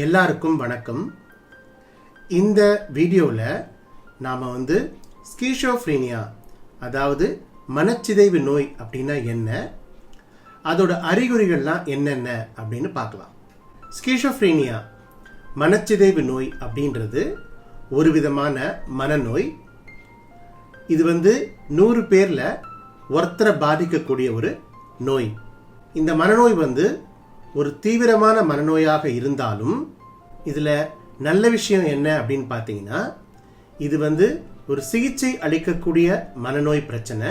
எல்லாருக்கும் வணக்கம். இந்த வீடியோவில் நாம் வந்து ஸ்கீஷோஃப்ரீனியா அதாவது மனச்சிதைவு நோய் அப்படின்னா என்ன அதோட அறிகுறிகள்லாம் என்னென்ன அப்படின்னு பார்க்கலாம். ஸ்கீஷோஃப்ரீனியா மனச்சிதைவு நோய் அப்படின்றது ஒரு விதமான மனநோய். இது வந்து நூறு பேரில் ஒருத்தரை பாதிக்கக்கூடிய ஒரு நோய். இந்த மனநோய் வந்து ஒரு தீவிரமான மனநோயாக இருந்தாலும் இதில் நல்ல விஷயம் என்ன அப்படின்னு பார்த்தீங்கன்னா இது வந்து ஒரு சிகிச்சை அளிக்கக்கூடிய மனநோய் பிரச்சனை.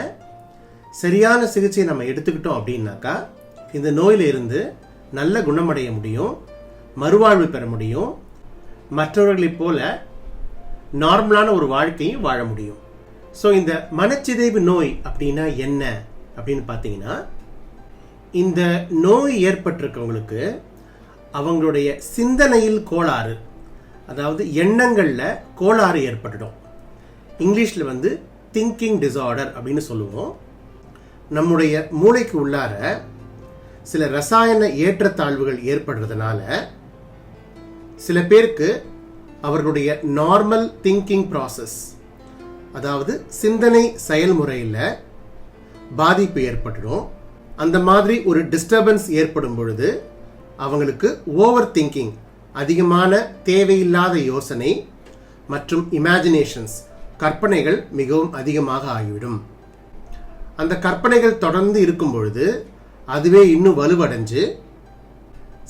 சரியான சிகிச்சை நம்ம எடுத்துக்கிட்டோம் அப்படின்னாக்கா இந்த நோயிலிருந்து நல்ல குணமடைய முடியும் மறுவாழ்வு பெற முடியும் மற்றவர்களைப் போல நார்மலான ஒரு வாழ்க்கையும் வாழ முடியும். ஸோ இந்த மனச்சிதைவு நோய் அப்படின்னா என்ன அப்படின்னு பார்த்தீங்கன்னா இந்த நோய் ஏற்பட்டிருக்கவங்களுக்கு அவங்களுடைய சிந்தனையில் கோளாறு அதாவது எண்ணங்களில் கோளாறு ஏற்பட்டுடும். இங்கிலீஷில் வந்து திங்கிங் டிசார்டர் அப்படின்னு சொல்லுவோம். நம்முடைய மூளைக்கு உள்ளார சில ரசாயன ஏற்றத்தாழ்வுகள் ஏற்படுறதுனால சில பேருக்கு அவர்களுடைய நார்மல் திங்கிங் ப்ராசஸ் அதாவது சிந்தனை செயல்முறையில் பாதிப்பு ஏற்பட்டுடும். அந்த மாதிரி ஒரு டிஸ்டர்பன்ஸ் ஏற்படும் பொழுது அவங்களுக்கு ஓவர் திங்கிங் அதிகமான தேவையில்லாத யோசனை மற்றும் இமேஜினேஷன்ஸ் கற்பனைகள் மிகவும் அதிகமாக ஆகிவிடும். அந்த கற்பனைகள் தொடர்ந்து இருக்கும் பொழுது அதுவே இன்னும் வலுவடைஞ்சு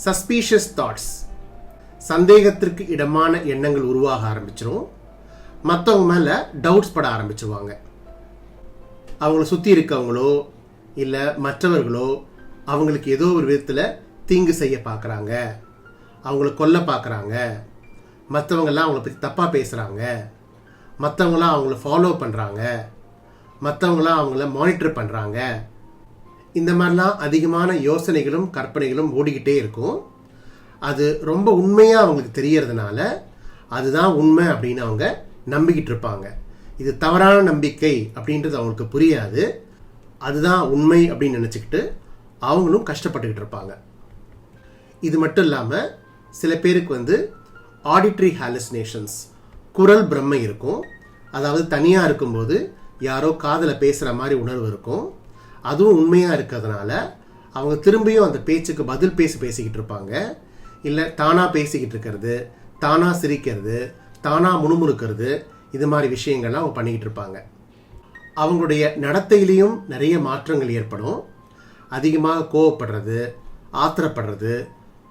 சஸ்பீஷியஸ் தாட்ஸ் சந்தேகத்திற்கு இடமான எண்ணங்கள் உருவாக ஆரம்பிச்சிடும் மற்றவங்க மேலே டவுட்ஸ் பட ஆரம்பிச்சிருவாங்க. அவங்கள சுற்றி இருக்கவங்களோ இல்லை மற்றவர்களோ அவங்களுக்கு ஏதோ ஒரு விதத்தில் தீங்கு செய்ய பார்க்குறாங்க அவங்கள கொல்ல பார்க்குறாங்க மற்றவங்கெல்லாம் அவங்கள பற்றி தப்பாக பேசுகிறாங்க மற்றவங்களாம் அவங்கள ஃபாலோ பண்ணுறாங்க மற்றவங்களாம் அவங்கள மானிட்டர் பண்ணுறாங்க இந்த மாதிரிலாம் அதிகமான யோசனைகளும் கற்பனைகளும் ஓடிக்கிட்டே இருக்கும். அது ரொம்ப உண்மையாக அவங்களுக்கு தெரியறதுனால அதுதான் உண்மை அப்படின்னு அவங்க நம்பிக்கிட்டு இருப்பாங்க. இது தவறான நம்பிக்கை அப்படின்றது அவங்களுக்கு புரியாது. அதுதான் உண்மை அப்படின்னு நினச்சிக்கிட்டு அவங்களும் கஷ்டப்பட்டுக்கிட்டு இருப்பாங்க. இது மட்டும் இல்லாமல் சில பேருக்கு வந்து ஆடிட்ரி ஹாலுசினேஷன்ஸ் குரல் பிரம்மை இருக்கும். அதாவது தனியாக இருக்கும்போது யாரோ காதில் பேசுகிற மாதிரி உணர்வு இருக்கும். அதுவும் உண்மையாக இருக்கிறதுனால அவங்க திரும்பியும் அந்த பேச்சுக்கு பதில் பேசி பேசிக்கிட்டு இருப்பாங்க. இல்லை தானாக பேசிக்கிட்டு இருக்கிறது தானாக சிரிக்கிறது தானாக முணுமுணுக்கிறது இது மாதிரி விஷயங்கள்லாம் அவங்க பண்ணிக்கிட்டு இருப்பாங்க. அவங்களுடைய நடத்தையிலையும் நிறைய மாற்றங்கள் ஏற்படும். அதிகமாக கோவப்படுறது ஆத்திரப்படுறது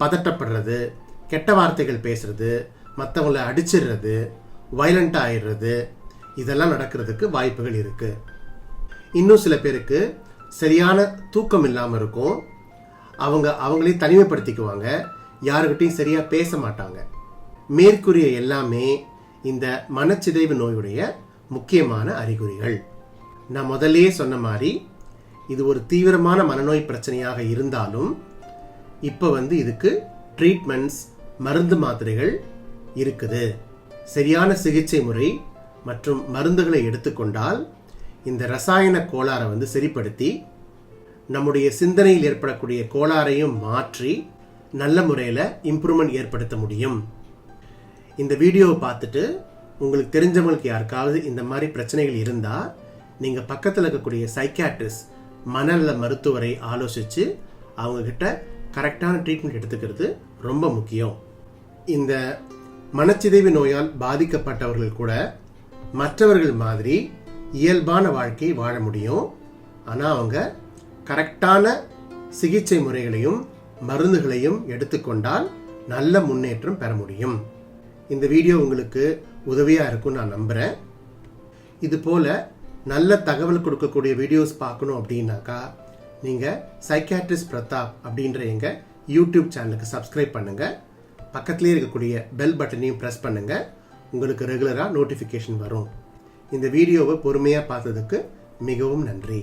பதட்டப்படுறது கெட்ட வார்த்தைகள் பேசுறது மற்றவங்கள அடிச்சிடுறது வயலண்ட்டாக ஆயிடுறது இதெல்லாம் நடக்கிறதுக்கு வாய்ப்புகள் இருக்குது இன்னும் சில பேருக்கு சரியான தூக்கம் இல்லாமல் இருக்கும். அவங்க அவங்களே தனிமைப்படுத்திக்குவாங்க. யாருக்கிட்டையும் சரியாக பேச மாட்டாங்க. மேற்கூறிய எல்லாமே இந்த மனச்சிதைவு நோயுடைய முக்கியமான அறிகுறிகள். நான் முதல்லயே சொன்ன மாதிரி இது ஒரு தீவிரமான மனநோய் பிரச்சனையாக இருந்தாலும் இப்போ வந்து இதுக்கு ட்ரீட்மெண்ட்ஸ் மருந்து மாத்திரைகள் இருக்குது. சரியான சிகிச்சை முறை மற்றும் மருந்துகளை எடுத்துக்கொண்டால் இந்த ரசாயன கோளாறை வந்து சரிப்படுத்தி நம்முடைய சிந்தனையில் ஏற்படக்கூடிய கோளாறையும் மாற்றி நல்ல முறையில் இம்ப்ரூவ்மெண்ட் ஏற்படுத்த முடியும். இந்த வீடியோவை பார்த்துட்டு உங்களுக்கு தெரிஞ்சவங்களுக்கு யாருக்காவது இந்த மாதிரி பிரச்சனைகள் இருந்தால் நீங்கள் பக்கத்தில் இருக்கக்கூடிய சைக்காட்ரிஸ்ட் மனநல மருத்துவரை ஆலோசித்து அவங்கக்கிட்ட கரெக்டான ட்ரீட்மெண்ட் எடுத்துக்கிறது ரொம்ப முக்கியம். இந்த மனச்சிதைவு நோயால் பாதிக்கப்பட்டவர்கள் கூட மற்றவர்கள் மாதிரி இயல்பான வாழ்க்கையை வாழ முடியும். ஆனால் அவங்க கரெக்டான சிகிச்சை முறைகளையும் மருந்துகளையும் எடுத்துக்கொண்டால் நல்ல முன்னேற்றம் பெற முடியும். இந்த வீடியோ உங்களுக்கு உதவியாக இருக்கும் நான் நம்புகிறேன் இது போல் நல்ல தகவல் கொடுக்கக்கூடிய வீடியோஸ் பார்க்கணும் அப்படின்னாக்கா நீங்கள் சைக்காட்ரிஸ்ட் பிரதாப் அப்படின்ற எங்கள் யூடியூப் சேனலுக்கு சப்ஸ்கிரைப் பண்ணுங்கள் பக்கத்துலேயே இருக்கக்கூடிய பெல் பட்டனையும் ப்ரெஸ் பண்ணுங்கள் உங்களுக்கு ரெகுலராக நோட்டிஃபிகேஷன் வரும். இந்த வீடியோவை பொறுமையாக பார்த்ததுக்கு மிகவும் நன்றி.